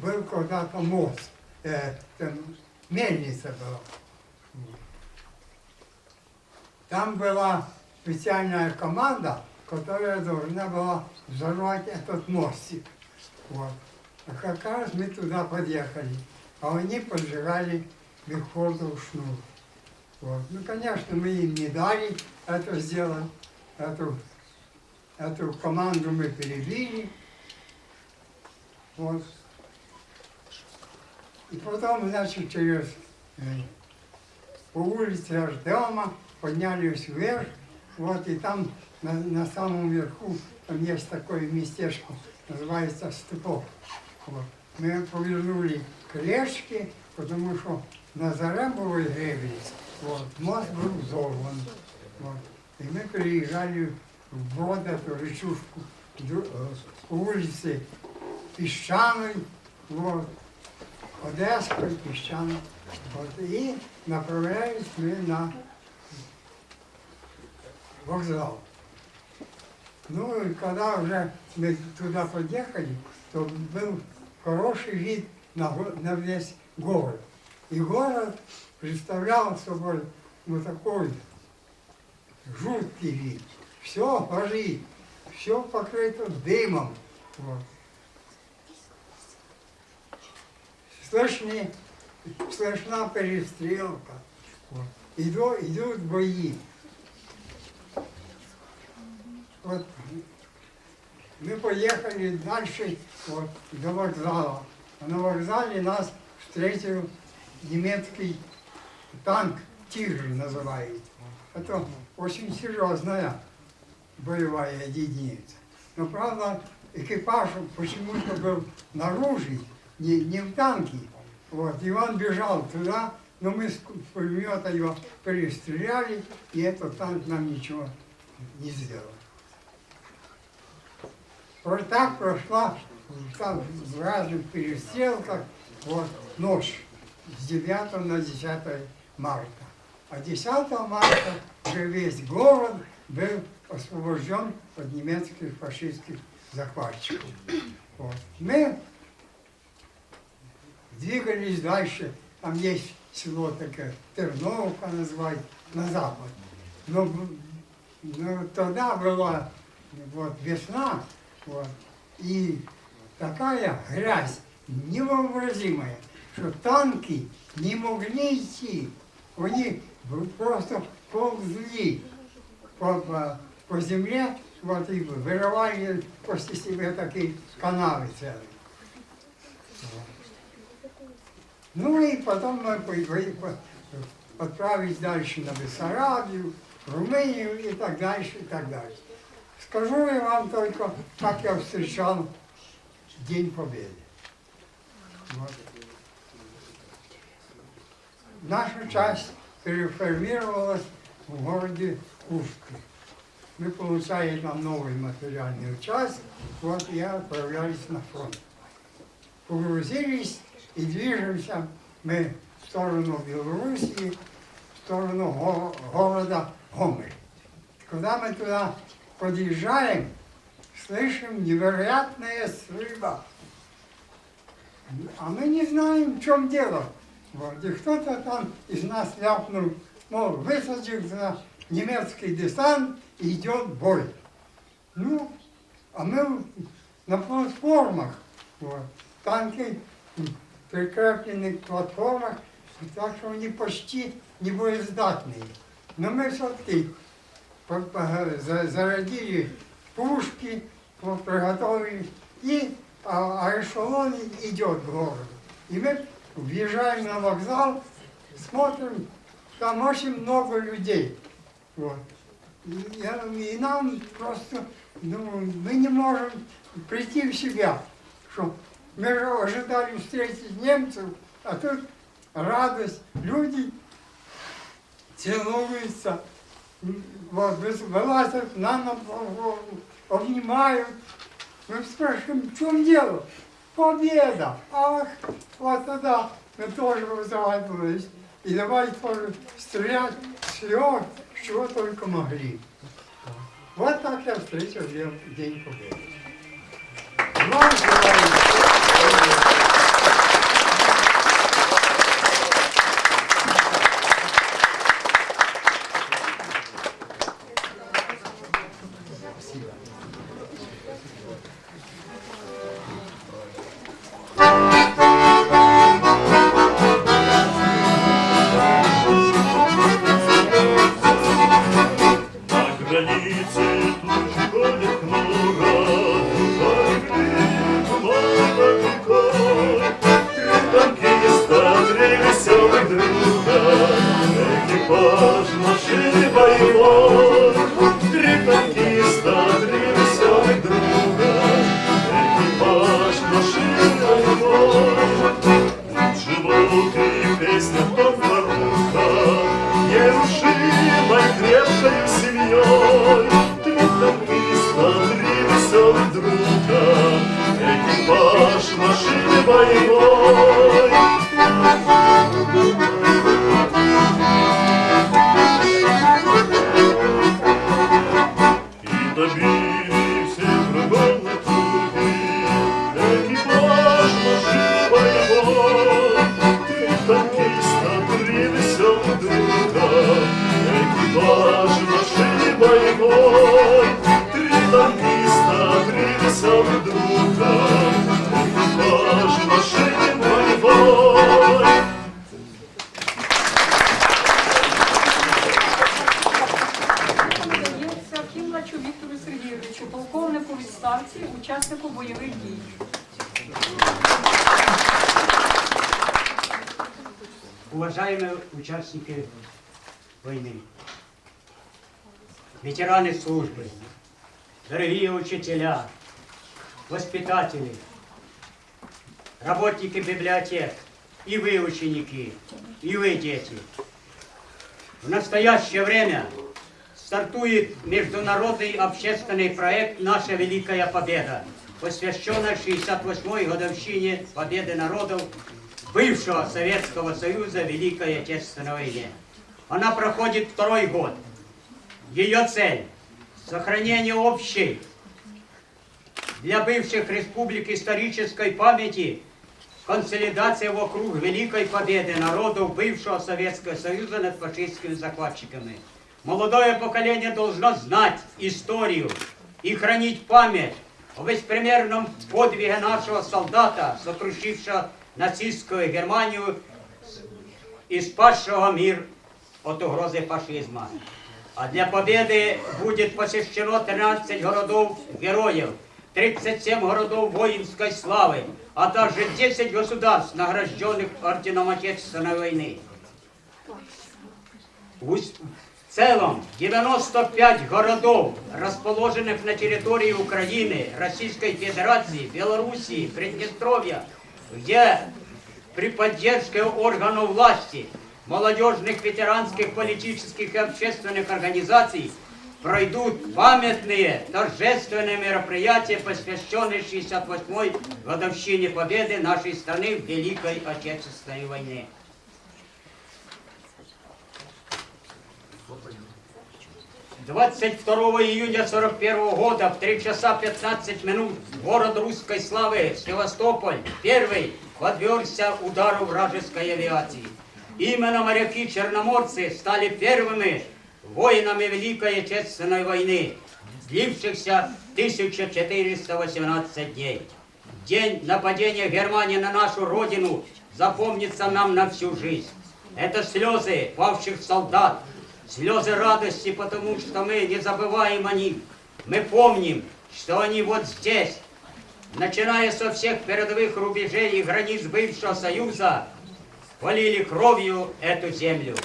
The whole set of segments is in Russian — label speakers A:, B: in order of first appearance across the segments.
A: был когда-то мост, э, там мельница была. Там была специальная команда, которая должна была взорвать этот мостик. Вот. А как раз мы туда подъехали, а они поджигали бигфордов шнур. Вот. Ну, конечно, мы им не дали это сделать, эту, эту команду мы перебили. Вот. И потом, значит, через э, по улице аж дома поднялись вверх, вот, и там на, на самом верху, там есть такое местечко, называется Степов. Вот. Мы повернули колечки, потому что на Зарембовой гребне вот, мост был взорван. Вот. И мы переезжали в брод эту речушку ду- э, по улице Песчаной, вот, Одесской, Песчаной. Вот, и направлялись мы на вокзал. Ну и когда уже мы туда подъехали, то был хороший вид на, на весь город. И город представлял собой вот такой жуткий вид. Все горит, все покрыто дымом. Вот. Слышны, слышна перестрелка. Иду, идут бои. Вот мы поехали дальше вот, до вокзала. А на вокзале нас встретил немецкий танк «Тигр» называют. Это очень серьезная боевая единица. Но, правда, экипаж почему-то был наружу, не, не в танке. Вот, и он бежал туда, но мы с пулемета его перестреляли, и этот танк нам ничего не сделал. Вот так прошла там в разных перестрелках вот, ночь с 9 на 10 марта. А 10 марта уже весь город был освобожден от немецких фашистских захватчиков. Вот. Мы двигались дальше, там есть село такое, Терновка называют, на запад. Но, но тогда была вот весна, вот, и такая грязь невообразимая, что танки не могли идти. Они просто ползли по, по, по земле, вот, и вырывали после себя такие канавы целые. Ну и потом мы отправились дальше на Бессарабию, Румынию и так дальше, и так дальше. Скажу я вам только, как я встречал День Победы. Вот. Наша часть переформировалась в городе Курске. Мы получали там новый материальный участок, вот и отправлялись на фронт. Погрузились и движемся мы в сторону Белоруссии, в сторону го- города Гомель. Когда мы туда подъезжаем, слышим невероятное срыва. А мы не знаем, в чем дело. Вот. И кто-то там из нас ляпнул, мол, высадился немецкий десант, и идет бой. Ну, а мы на платформах, вот, танки к платформах, так что они почти не боездатные. Но мы все-таки по- по- за- зарядили пушки, приготовили, и а, эшелон идет к городу. И мы въезжаем на вокзал, смотрим, там очень много людей. Вот. И нам просто, ну, мы не можем прийти в себя, что мы же ожидали встретить немцев, а тут радость, люди целуются, вылазят на ногу, обнимают. Мы спрашиваем, в чем дело? Победа! Ах, вот тогда мы тоже возрадовались. И давай тоже стрелять все, чего только могли. Вот так я встретил День Победы.
B: Уважаемые участники войны, ветераны службы, дорогие учителя, воспитатели, работники библиотек, и вы, ученики, и вы, дети. В настоящее время стартует международный общественный проект «Наша Великая Победа», посвященный 68-й годовщине победы народов бывшего Советского Союза Великой Отечественной войне. Она проходит второй год. Ее цель – сохранение общей для бывших республик исторической памяти консолидация вокруг великой победы народов бывшего Советского Союза над фашистскими захватчиками. Молодое поколение должно знать историю и хранить память о беспримерном подвиге нашего солдата, сокрушившего нацистскую Германию и спасшего мир от угрозы фашизма. А для победы будет посещено 13 городов-героев, 37 городов воинской славы, а также 10 государств, награжденных орденом Отечественной войны. В ус- в целом 95 городов, расположенных на территории Украины, Российской Федерации, Белоруссии, Приднестровья, где при поддержке органов власти, молодежных, ветеранских, политических и общественных организаций пройдут памятные торжественные мероприятия, посвященные 68-й годовщине победы нашей страны в Великой Отечественной войне. 22 июня 41 года в 3 часа 15 минут город русской славы Севастополь первый подвергся удару вражеской авиации. Именно моряки-черноморцы стали первыми воинами Великой Отечественной войны, длившихся 1418 дней. День нападения Германии на нашу родину запомнится нам на всю жизнь. Это слезы павших солдат, слезы радости, потому что мы не забываем о них. Мы помним, что они вот здесь, начиная со всех передовых рубежей и границ бывшего Союза, полили кровью эту землю.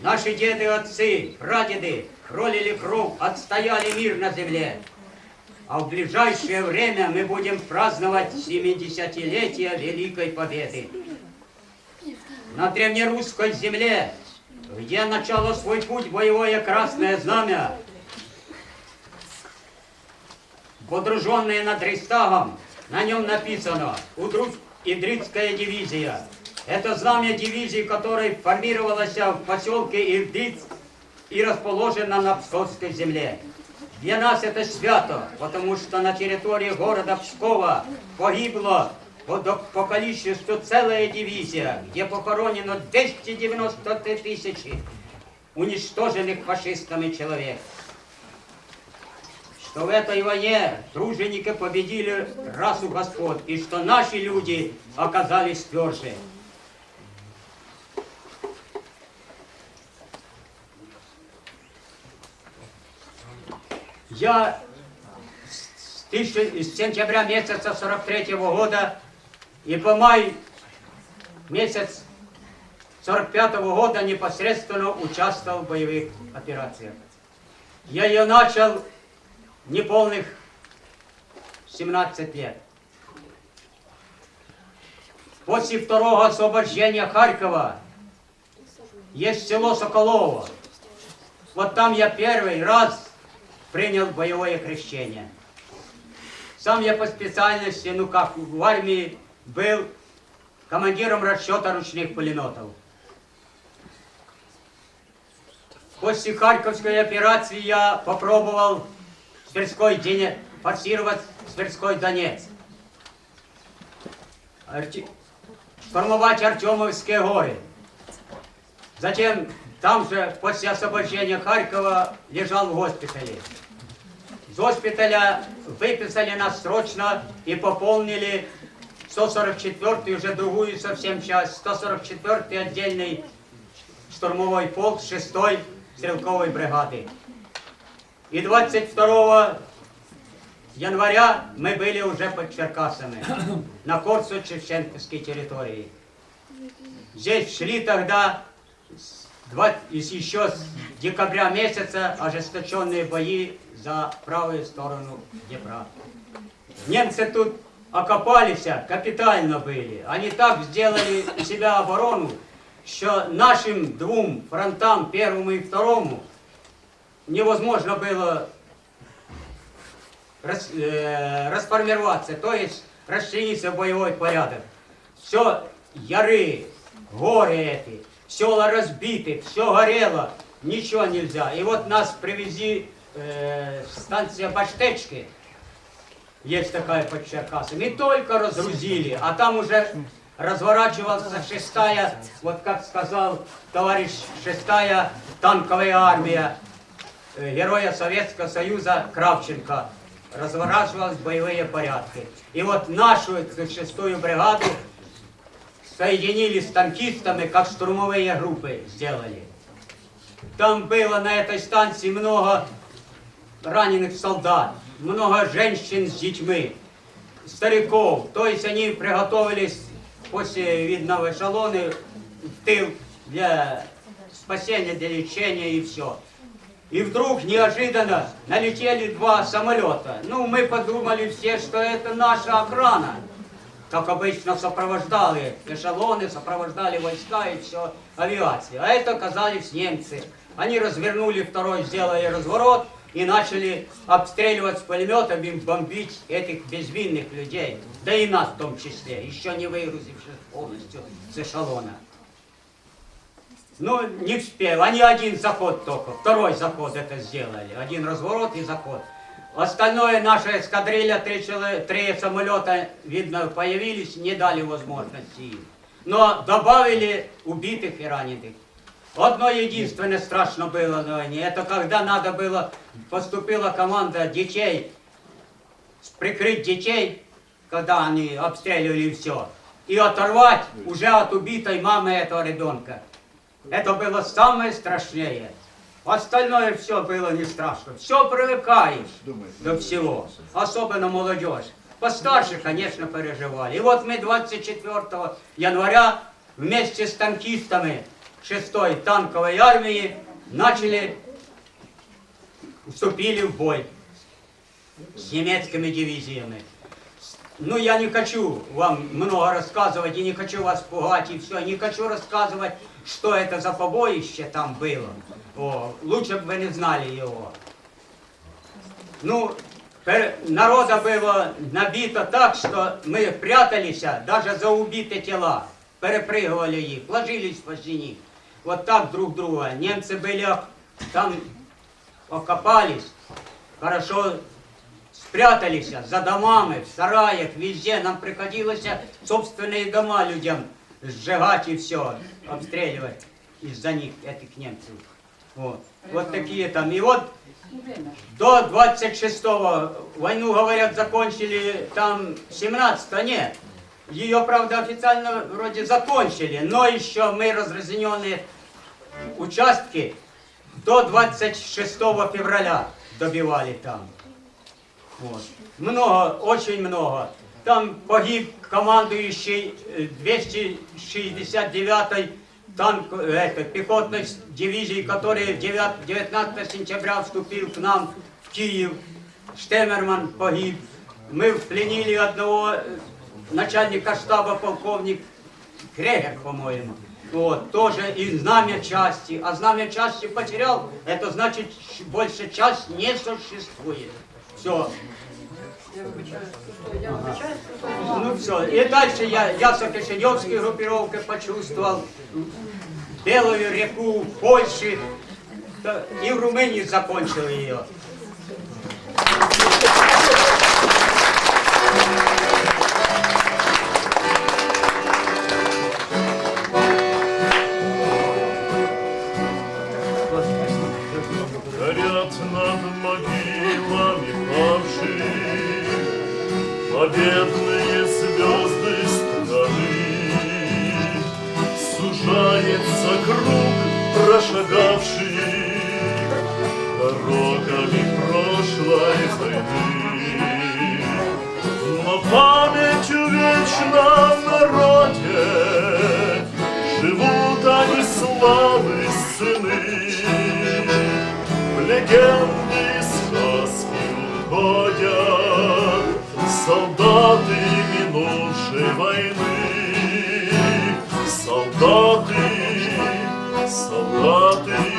B: Наши деды, отцы, прадеды пролили кровь, отстояли мир на земле. А в ближайшее время мы будем праздновать 70-летие Великой Победы. На древнерусской земле, где начало свой путь боевое Красное Знамя, подруженное над Рейхстагом, на нем написано «Удруть Идрицкая дивизия». Это знамя дивизии, которая формировалась в поселке Ирдиц и расположена на Псковской земле. Для нас это свято, потому что на территории города Пскова погибло по, количеству целая дивизия, где похоронено 293 тысячи уничтоженных фашистами человек. Что в этой войне труженики победили расу господ, и что наши люди оказались тверже. Я с, тысяча- с сентября месяца 43 года и по май месяц 45 года непосредственно участвовал в боевых операциях. Я ее начал неполных 17 лет. После второго освобождения Харькова есть село Соколово. Вот там я первый раз принял боевое крещение. Сам я по специальности, ну как в армии, был командиром расчета ручных пулеметов. После Харьковской операции я попробовал Тверской Донец, форсировать Тверской Донец. Арти- Штурмовать Артемовские горы. Затем там же, после освобождения Харькова, лежал в госпитале. С госпиталя выписали нас срочно и пополнили 144-ю, уже другую совсем часть, 144-й отдельный штурмовой полк 6-й стрелковой бригады. И 22 января мы были уже под Черкасами, на Корсу-Шевченковской территории. Здесь шли тогда с два- из- еще с декабря месяца ожесточенные бои за правую сторону Днепра. Немцы тут окопались, капитально были. Они так сделали себя оборону, що нашим двум фронтам, первому и второму, невозможно было рас- э, расформироваться, то есть расчлениться в боевой порядок. Все яры, горы эти, села разбиты, все горело, ничего нельзя. И вот нас привези э, станция Баштечки, есть такая под Черкасом, и только разгрузили, а там уже разворачивалась шестая, вот как сказал товарищ, шестая танковая армия э, героя Советского Союза Кравченко. Разворачивалась в боевые порядки. И вот нашу шестую бригаду соединили с танкистами, как штурмовые группы сделали. Там было на этой станции много раненых солдат, много женщин с детьми, стариков. То есть они приготовились после, видно, в эшелоны в тыл для спасения, для лечения и все. И вдруг неожиданно налетели два самолета. Ну, мы подумали все, что это наша охрана. Как обычно сопровождали эшелоны, сопровождали войска и все, авиация. А это оказались немцы. Они развернули второй, сделали разворот и начали обстреливать с пулеметами, бомбить этих безвинных людей. Да и нас в том числе, еще не выгрузившись полностью с эшелона. Ну, не успел. Они один заход только, второй заход это сделали. Один разворот и заход. Остальное наша эскадрилья, три, чело- три самолета, видно, появились, не дали возможности им. Но добавили убитых и раненых. Одно единственное страшно было на войне, это когда надо было, поступила команда детей, прикрыть детей, когда они обстреливали все, и оторвать уже от убитой мамы этого ребенка. Это было самое страшнее. Остальное все было не страшно. Все привыкаешь до всего. Особенно молодежь. Постарше, конечно, переживали. И вот мы 24 января вместе с танкистами 6-й танковой армии начали, вступили в бой с немецкими дивизиями. Ну, я не хочу вам много рассказывать и не хочу вас пугать и все. Не хочу рассказывать, что это за побоище там было. О, лучше бы вы не знали его. Ну, народа было набито так, что мы прятались даже за убитые тела. Перепрыгивали их, ложились возле них. Вот так друг друга. Немцы были там окопались, хорошо спрятались за домами, в сараях, везде. Нам приходилось собственные дома людям сжигать и все, обстреливать из-за них, этих немцев. Вот. вот такие там. И вот до 26-го войну, говорят, закончили там 17-го, нет. Ее, правда, официально вроде закончили, но еще мы разразененные участки до 26 февраля добивали там. Вот. Много, очень много. Там погиб командующий э, 269-й танк, э, это, пехотной с- дивизии, который 9 19 сентября вступил к нам в Киев. Штемерман погиб. Мы пленили одного э, начальника штаба, полковник Крегер, по-моему. Вот, тоже и знамя части. А знамя части потерял, это значит, больше часть не существует. Все. Ну все. И дальше я, я со Кишиневской группировкой почувствовал Белую реку в Польше. И в Румынии закончил ее.
C: солдаты минувшей войны, солдаты, солдаты.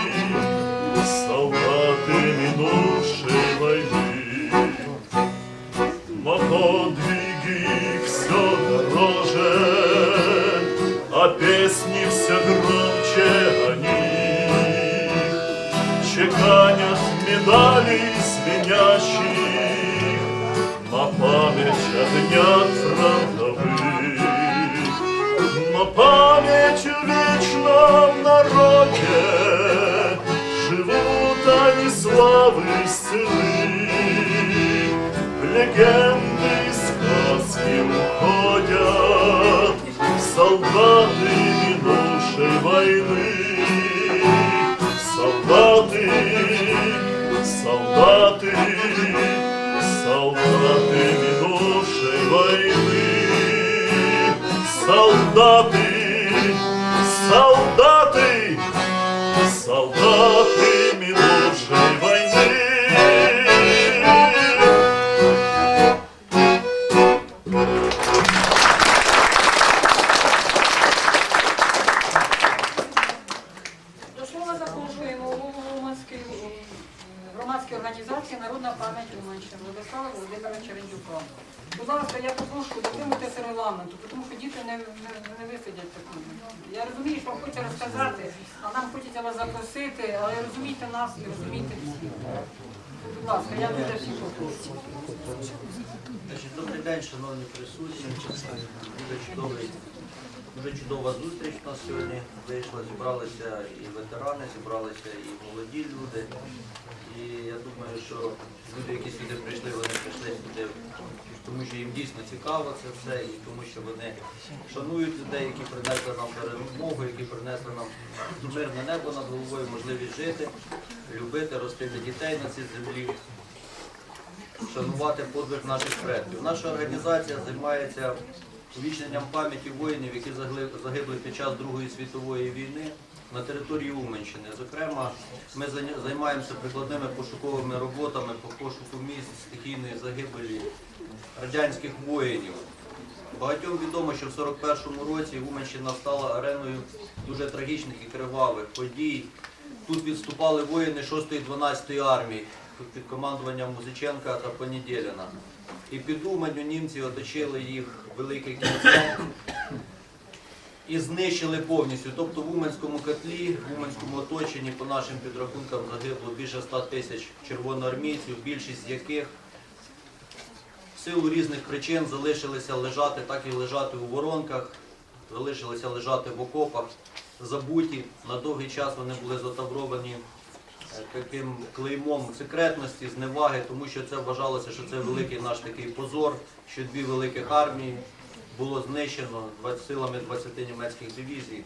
C: Память о днях фронтовых. На память о вечном народе Живут они славы сыны Легенды и сказки уходят Солдаты минувшей войны. Солдаты, солдаты, солдаты минувшей войны. Солдаты, солдаты,
D: Будь ласка, я попрошу дотримуйтеся регламенту, тому що діти не, не, не висидять такому. Я розумію, що вам хоче розказати, а нам хочеться вас запросити, але розумійте нас і розумійте всіх. Будь ласка, я дуже всіх попрошу.
E: Добрий день, шановні присутні. Дуже чудовий, дуже чудова зустріч у нас сьогодні вийшла. Зібралися і ветерани, зібралися і молоді люди. І я думаю, що люди, які сюди прийшли, вони прийшли сюди, тому що їм дійсно цікаво це все, і тому що вони шанують людей, які принесли нам перемогу, які принесли нам мирне небо над головою, можливість жити, любити, ростити дітей на цій землі шанувати подвиг наших предків. Наша організація займається увічненням пам'яті воїнів, які загибли під час Другої світової війни на території Уманщини. Зокрема, ми займаємося прикладними пошуковими роботами по пошуку місць стихійної загибелі радянських воїнів. Багатьом відомо, що в 41-му році Уманщина стала ареною дуже трагічних і кривавих подій. Тут відступали воїни 6-ї 12-ї армії під командуванням Музиченка та Понедєліна. І під Уманню німці оточили їх велике кільце і знищили повністю. Тобто в Уманському котлі, в Уманському оточенні, по нашим підрахункам, загибло більше 100 тисяч червоноармійців, більшість з яких в силу різних причин залишилися лежати, так і лежати у воронках, залишилися лежати в окопах, забуті. На довгий час вони були затавровані е, таким клеймом секретності, зневаги, тому що це вважалося, що це великий наш такий позор, що дві великих армії було знищено силами 20 німецьких дивізій.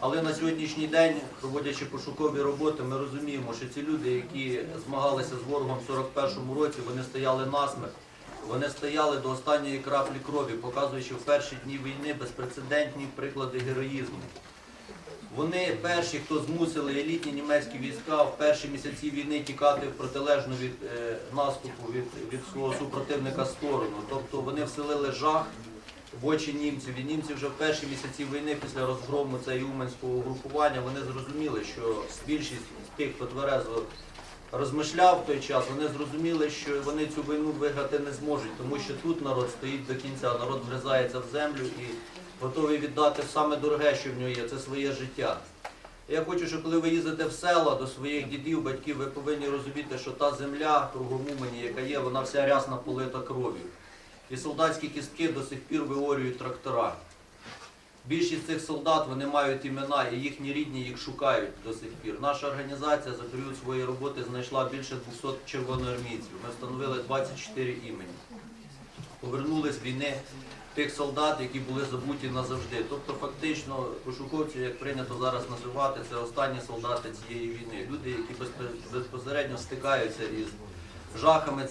E: Але на сьогоднішній день, проводячи пошукові роботи, ми розуміємо, що ці люди, які змагалися з ворогом в 41-му році, вони стояли насмерть. Вони стояли до останньої краплі крові, показуючи в перші дні війни безпрецедентні приклади героїзму. Вони перші, хто змусили елітні німецькі війська в перші місяці війни тікати в протилежну від е, наступу від, від свого супротивника сторону. Тобто вони вселили жах в очі німців. І німці вже в перші місяці війни, після розгрому цього уманського угрупування, вони зрозуміли, що більшість тих, хто тверезо розмишляв в той час, вони зрозуміли, що вони цю війну виграти не зможуть, тому що тут народ стоїть до кінця, народ врізається в землю і готовий віддати саме дороге, що в нього є, це своє життя. Я хочу, щоб коли ви їздите в села до своїх дідів, батьків, ви повинні розуміти, що та земля кругом Умані, яка є, вона вся рясна полита кров'ю. І солдатські кістки до сих пір виорюють трактора. Більшість цих солдат вони мають імена, і їхні рідні їх шукають до сих пір. Наша організація за період своєї роботи знайшла більше 200 червоноармійців. Ми встановили 24 імені. Повернули з війни тих солдат, які були забуті назавжди. Тобто, фактично, пошуковці, як прийнято зараз називати, це останні солдати цієї війни. Люди, які безпосередньо стикаються із жахами